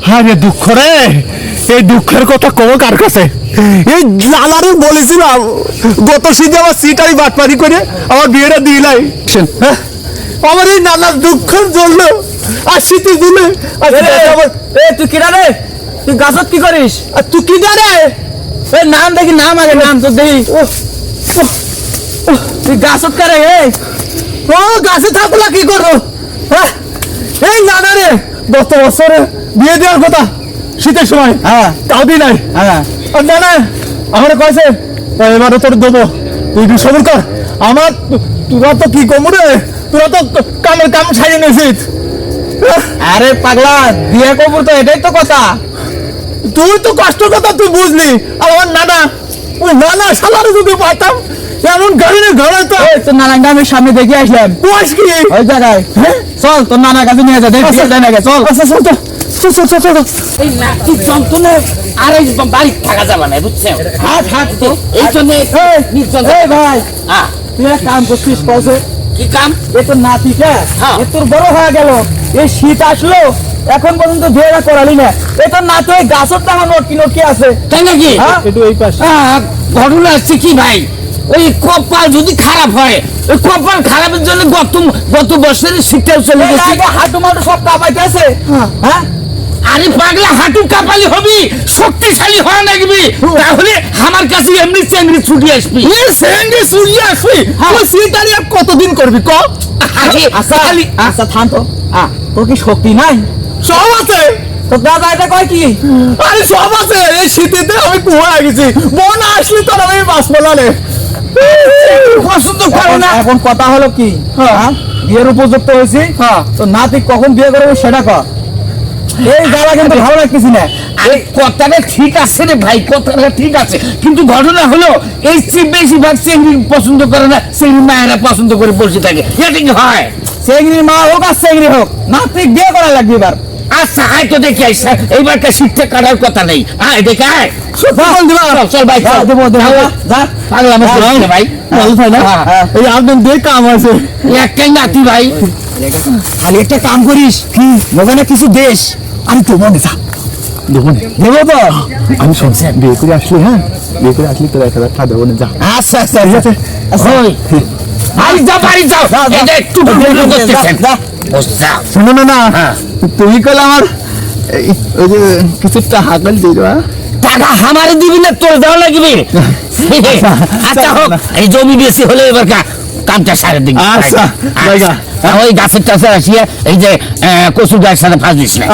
হ্যাঁ রে দুঃখ রে। এই দুঃখের কথা কব কার কাছে? এই লালারে বলেছিলাম গত শীতে আমার সিটাই বাটপারি করে আমার বিয়েটা দিলাই হ্যাঁ? আমার এই নানার দুঃখের জন্য আর শীতে দিলে এ তুই কিরা রে? তুই গাছত কি করিস? আর তুই কি জানে এ নাম দেখি নাম আগে নাম তো দেখি। তুই গাছত করে ও গাছে থাকলা কি করো? হ্যাঁ? এই নানা রে। গত বছরে বিয়ে দেওয়ার কথা শীতের সময়। হ্যাঁ। কাউদি নাই। হ্যাঁ। না না আমার কয়েছে এবারে তোর দেবো। তুই একটু সবর কর। আমার তোরা তো কি কম রে? তোরা তো কামের কাম ছাড়িয়ে নিয়েছিস। আরে পাগলা বিয়ে কবুর তো এটাই তো কথা। তুই তো কষ্টের কথা তুই বুঝলি। আর আমার নানা ওই নানা সালারে যদি পাইতাম এমন গাড়ি না ঘরে তো নানাকে আমি সামনে দেখে আসলাম। বয়স কি ওই জায়গায়। হ্যাঁ? চল তোর নানার কাছে নিয়ে যা দেখ দেয় চল। আচ্ছা চল চল চল চল চল চল এই নাতির যন্ত্রণা আর এই বাড়ি থাকা যাবে না বুঝছেন হাট হাট তো এই জন্য নির্জন এই ভাই হ্যাঁ। তুই এক কাম করছিস কসে কি কাম? এ তোর নাতিটা হ্যাঁ। এ তোর বড় হয়ে গেল। এই শীত আসলো এখন পর্যন্ত বিয়েটা করালি না। এ তোর নাতি ওই গাছের টাকা নটকি নটকি আছে। তাই নাকি? হ্যাঁ? একটু এই পাশে হ্যাঁ, ঘটনা হচ্ছে কি ভাই? ওই কপাল যদি খারাপ হয় কপাল খারাপের জন্য গত গত বছরের শীতটাও চলে গেছে। হাঁটু মাটু সব কাঁপাইতেছে হ্যাঁ। আরে পাগলা হাঁটু কাপালি হবি শক্তিশালী হওয়া লাগবি। তাহলে আমার কাছে এমনি চেংড়ি ছুটি আসবি। এ সেঙ্গে সুরিয়ে আসবি? তুই সিটারি আর কতদিন করবি ক? আচ্ছা খালি আচ্ছা থাম তো। আ, তোর কি শক্তি নাই? সব আছে। দাদা এটা কয় কি? আরে সব আছে। এই শীতেতে আমি কুয়া গেছি। মন আসলি তোর আমি বাস বলালে না। এখন কথা হলো কি? হ্যাঁ? বিয়ের উপযুক্ত হয়েছি। হ্যাঁ। তো নাতি কখন বিয়ে করব সেটা কর। এই জ্বালা কিন্তু ভালো লাগতেছি না। কথাটা ঠিক আছে রে ভাই কথাটা ঠিক আছে। কিন্তু ঘটনা হলো এই বেশিরভাগ চেংড়ি পছন্দ করে না চেংড়ি মায়েরা পছন্দ করে বসে থাকে। এটা কি হয়? চেংড়ির মা হোক আর চেংড়ি হোক নাতি বিয়ে করা লাগবে এবার। আচ্ছা আয় তো দেখি আইসা এইবারটা শিক্ষা কাটার কথা নেই। আয় দেখে আয়। চল, ভাই হ্যাঁ। ভাই। হ্যাঁ, হ্যাঁ। এই আপনার দিয়ে কাম আছে। একটাই নাতি ভাই। খালি একটা কাম করিস। ওখানে কিছু দেশ। আমি তো মনে যা। দেবো না। দেবো তো। আমি শুনছি বিয়ে করে আসলি হ্যাঁ? বিয়ে করে আসলি তোর এক হাজার টাকা দেবো না যা। আচ্ছা আচ্ছা ঠিক আছে? ওই। বাড়ি যাও বাড়ি যাও। যা, যা। এটা একটু ভুল করতেছেন। শোনো না না হ্যাঁ। তুমি কল আমার ওই যে কিছু টাকা কল টাকা আমারে দিবি না তোর দেওয়া লাগবে। আচ্ছা হোক এই জমি বেশি হলে এবার কা- কামটা সারে দিবি আচ্ছা, ওই গাছের টাছের আসিয়া এই যে কচুর গাছের সাথে ফাঁস দিস না।